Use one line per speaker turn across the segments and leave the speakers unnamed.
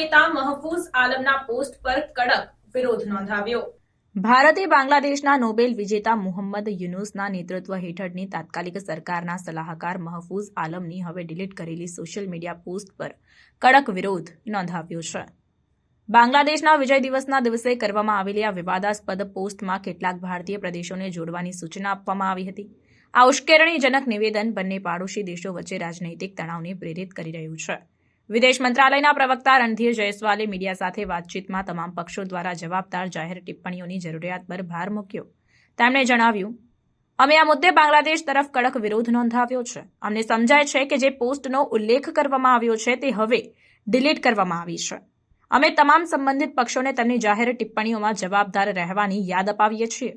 નેતા મહફૂઝ આલમના પોસ્ટ પર કડક વિરોધ નોંધાવ્યો.
ભારતે બાંગ્લાદેશના નોબેલ વિજેતા મુહમ્મદ યુનુસના નેતૃત્વ હેઠળની તાત્કાલિક સરકારના સલાહકાર મહફૂઝ આલમની હવે ડિલીટ કરેલી સોશિયલ મીડિયા પોસ્ટ પર કડક વિરોધ નોંધાવ્યો છે. બાંગ્લાદેશના વિજય દિવસના દિવસે કરવામાં આવેલી આ વિવાદાસ્પદ પોસ્ટમાં કેટલાક ભારતીય પ્રદેશોને જોડવાની સૂચના આપવામાં આવી હતી. આ ઉશ્કેરણીજનક નિવેદન બંને પાડોશી દેશો વચ્ચે રાજનૈતિક તણાવને પ્રેરિત કરી રહ્યું છે. વિદેશ મંત્રાલયના પ્રવક્તા રણધીર જયસ્વાલે મીડિયા સાથે વાતચીતમાં તમામ પક્ષો દ્વારા જવાબદાર જાહેર ટિપ્પણીઓની જરૂરિયાત પર ભાર મૂક્યો. તેમણે જણાવ્યું, અમે આ મુદ્દે બાંગ્લાદેશ તરફ કડક વિરોધ નોંધાવ્યો છે. અમને સમજાય છે કે જે પોસ્ટનો ઉલ્લેખ કરવામાં આવ્યો છે તે હવે ડિલીટ કરવામાં આવી છે. અમે તમામ સંબંધિત પક્ષોને તેમની જાહેર ટિપ્પણીઓમાં જવાબદાર રહેવાની યાદ અપાવીએ છીએ.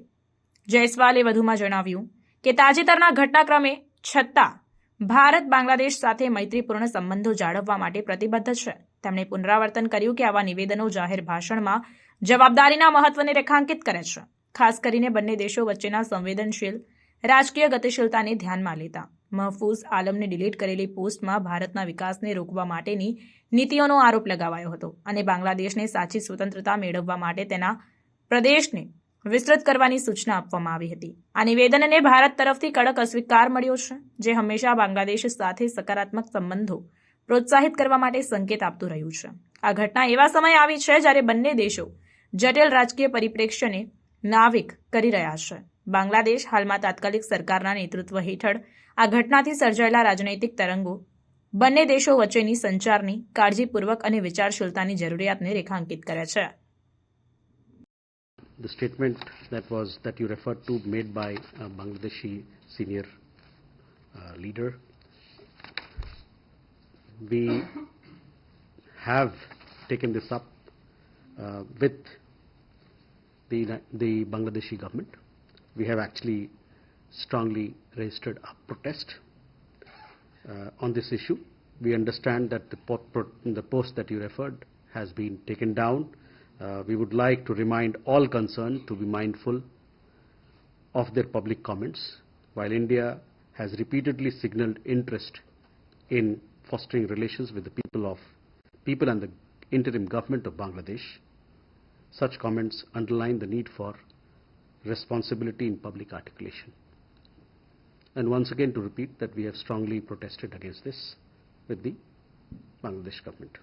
જયસ્વાલે વધુમાં જણાવ્યું, કે તાજેતરના ઘટનાક્રમે છતાં ભારત બાંગ્લાદેશ સાથે મૈત્રીપૂર્ણ સંબંધો જાળવવા માટે પ્રતિબદ્ધ છે. તેમણે પુનરાવર્તન કર્યું કે આવા નિવેદનો જાહેર ભાષણમાં જવાબદારીના મહત્વને રેખાંકિત કરે છે. ખાસ કરીને બંને દેશો વચ્ચેના સંવેદનશીલ, રાજકીય ગતિશીલતાને ધ્યાનમાં લેતા. મહફૂઝ આલમને ડિલીટ કરેલી પોસ્ટમાં ભારતના વિકાસને રોકવા માટેની નીતિઓનો આરોપ લગાવાયો હતો અને બાંગ્લાદેશને સાચી સ્વતંત્રતા મેળવવા માટે તેના પ્રદેશને વિસ્તૃત કરવાની સૂચના આપવામાં આવી હતી. આ નિવેદનને ભારત તરફથી કડક અસ્વીકાર મળ્યો છે, જે હંમેશા બાંગ્લાદેશ સાથે સકારાત્મક સંબંધો પ્રોત્સાહિત કરવા માટે સંકેત આપતું રહ્યું છે. આ ઘટના એવા સમયે આવી છે જ્યારે બંને દેશો જટિલ રાજકીય પરિપ્રેક્ષ્યને નાવિક કરી રહ્યા છે. બાંગ્લાદેશ હાલમાં તાત્કાલિક સરકારના નેતૃત્વ હેઠળ આ ઘટનાથી સર્જાયેલા રાજનૈતિક તરંગો બંને દેશો વચ્ચેની સંચારની કાળજીપૂર્વક અને વિચારશીલતાની જરૂરિયાતને રેખાંકિત કરે છે.
The statement that was that you referred to made by a Bangladeshi senior uh, leader. We have taken this up uh, with the the Bangladeshi government. We have actually strongly registered a protest uh, on this issue. We understand that the, the post that you referred has been taken down. Uh, we would like to remind all concerned to be mindful of their public comments. While India has repeatedly signaled interest in fostering relations with the people of people and the interim government of Bangladesh, such comments underline the need for responsibility in public articulation. And once again to repeat that we have strongly protested against this with the Bangladesh government.